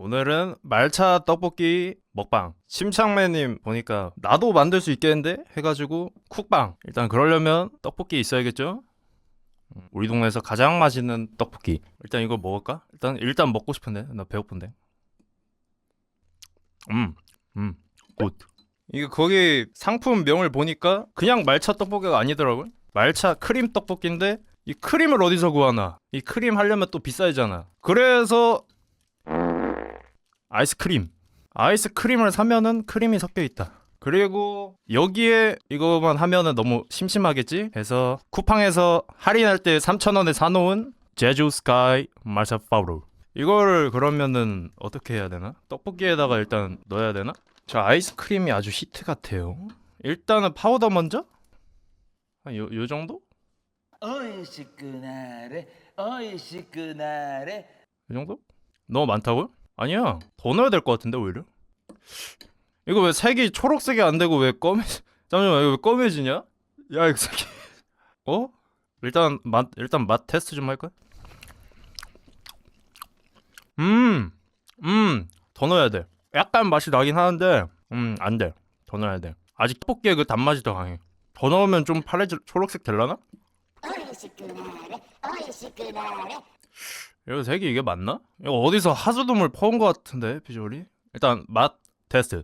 오늘은 말차 떡볶이 먹방. 심창매님 보니까 나도 만들 수 있겠는데 해가지고 쿡방. 일단 그러려면 떡볶이 있어야겠죠? 음, 우리 동네에서 가장 맛있는 떡볶이. 일단 이거 먹을까? 일단 일단 먹고 싶은데 나 배고픈데. 음, 음, 굿. 이게 거기 상품명을 보니까 그냥 말차 떡볶이가 아니더라고요. 말차 크림 떡볶이인데 이 크림을 어디서 구하나? 이 크림 하려면 또 비싸잖아. 그래서 아이스크림. 아이스크림을 사면은 크림이 섞여 있다. 그리고 여기에 이거만 하면은 너무 심심하겠지? 해서 쿠팡에서 할인할 때 3,000원에 사놓은 제주 스카이 마사파로 이거를 그러면은 어떻게 해야 되나? 떡볶이에다가 일단 넣어야 되나? 저 아이스크림이 아주 히트 같아요 일단은 파우더 먼저? 한 요, 요 정도? 오이시쿠나레 오이시쿠나레 요 정도? 너무 많다고요? 아니야 더 넣어야 될 것 같은데 오히려 이거 왜 색이 초록색이 안 되고 왜 검해 잠시만 이거 왜 검해지냐? 야 이거 색이 어? 일단 맛 일단 맛 테스트 좀 할까? 음음더 넣어야 돼 약간 맛이 나긴 하는데 음 안돼 더 넣어야 돼 아직 떡볶이의 그 단맛이 더 강해 더 넣으면 좀 파래질 초록색 될라나? 이거 색이 이게 맞나? 이거 어디서 하수도물 퍼온 것 같은데 비주얼이? 일단 맛 테스트.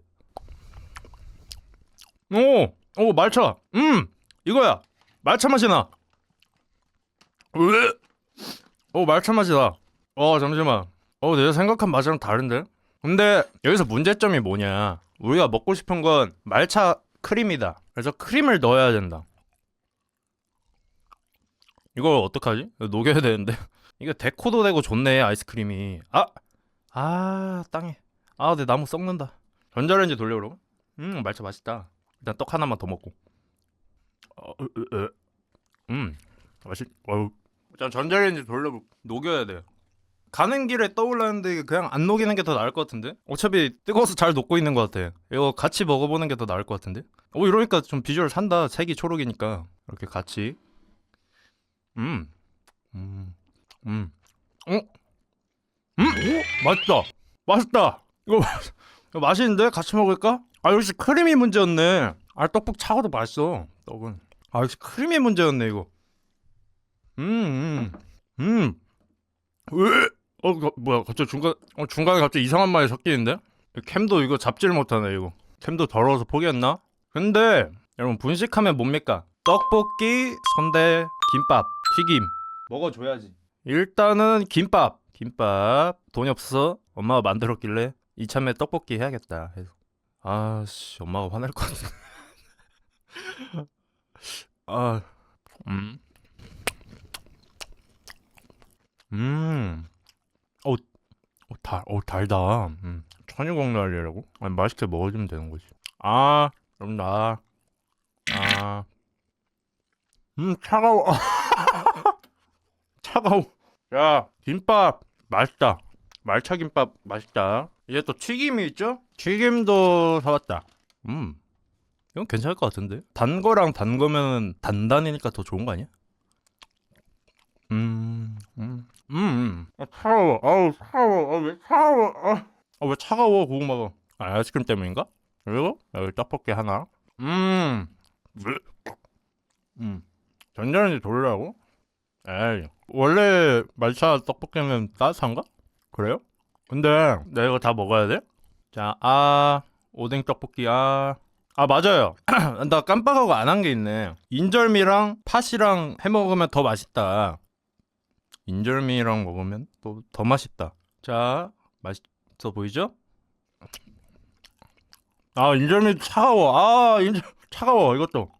오, 오 말차. 음, 이거야. 말차 맛이 나. 오 말차 맛이 나. 어 잠시만. 어 내가 생각한 맛이랑 다른데? 근데 여기서 문제점이 뭐냐? 우리가 먹고 싶은 건 말차 크림이다. 그래서 크림을 넣어야 된다. 이걸 어떡하지? 녹여야 되는데. 이거 데코도 되고 좋네 아이스크림이. 아! 아 땅에. 아 내 나무 썩는다. 전자레인지 돌려 그러고 음 말차 맛있다. 일단 떡 하나만 더 먹고. 어, 으, 으, 으. 음 맛있 어우. 일단 전자레인지 돌려 녹여야 돼 가는 길에 떠올랐는데 그냥 안 녹이는 게 더 나을 것 같은데? 어차피 뜨거워서 잘 녹고 있는 것 같아. 이거 같이 먹어보는 게 더 나을 것 같은데? 오 이러니까 좀 비주얼 산다. 색이 초록이니까. 이렇게 같이. 음. 음. 음. 어? 음? 맛있다. 맛있다. 이거, 이거 맛있는데? 같이 먹을까? 아, 역시 크림이 문제였네. 아, 떡국 차가도 맛있어. 떡은. 아, 역시 크림이 문제였네, 이거. 음, 음. 음. 으! 어, 그, 뭐야, 갑자기 중간, 어, 중간에 갑자기 이상한 말이 섞이는데? 캠도 이거 잡지를 못하네, 이거. 캠도 더러워서 포기했나? 근데, 여러분, 분식하면 뭡니까? 떡볶이, 선대, 김밥, 튀김. 먹어줘야지. 일단은 김밥. 김밥. 돈이 없어서 엄마가 만들었길래 이참에 떡볶이 해야겠다. 해서. 아씨, 엄마가 화낼 것 같아. 아, 음. 음. 어, 어, 달, 어, 달다. 음. 천유광날이라고? 아니, 맛있게 먹어주면 되는 거지. 아, 그럼 나. 아. 음, 차가워. 차가워. 야, 김밥 맛있다. 말차 김밥 맛있다. 이제 또 튀김이 있죠? 튀김도 사왔다. 음, 이건 괜찮을 것 같은데? 단 거랑 단 거면 단단이니까 더 좋은 거 아니야? 음, 음, 음, 음. 아, 차가워. 아우, 차가워. 아, 왜 차가워? 아, 아, 왜 차가워, 고구마가? 아, 아이스크림 때문인가? 그리고 여기 떡볶이 하나. 음, 으. 음. 전자레인지 돌리라고? 에이, 원래 말차 떡볶이는 따뜻한가? 그래요? 근데 내가 이거 다 먹어야 돼? 자, 아, 오뎅 떡볶이, 아. 아, 맞아요. 나 깜빡하고 안 한 게 있네. 인절미랑 팥이랑 해 먹으면 더 맛있다. 인절미랑 먹으면 또 더 맛있다. 자, 맛있어 보이죠? 아, 인절미 차가워. 아, 인절, 차가워, 이것도.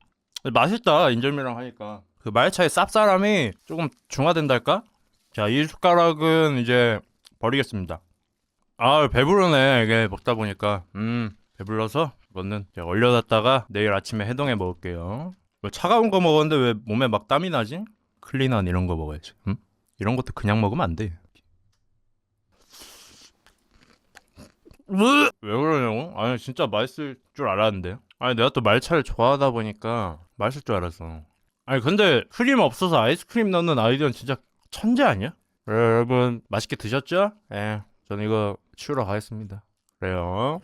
맛있다, 인절미랑 하니까. 그 말차의 쌉싸람이 조금 중화된달까? 자, 이 숟가락은 이제 버리겠습니다. 아, 배부르네. 이게 먹다 보니까. 음, 배불러서 이거는 얼려놨다가 내일 아침에 해동해 먹을게요. 뭐 차가운 거 먹었는데 왜 몸에 막 땀이 나지? 클린한 이런 거 먹어야지. 음? 이런 것도 그냥 먹으면 안 돼. 으! 왜 그러냐고? 아니 진짜 맛있을 줄 알았는데. 아니 내가 또 말차를 좋아하다 보니까 맛있을 줄 알았어. 아니 근데 크림 없어서 아이스크림 넣는 아이디어는 진짜 천재 아니야? 그래, 여러분 맛있게 드셨죠? 예, 저는 이거 치우러 가겠습니다. 그래요.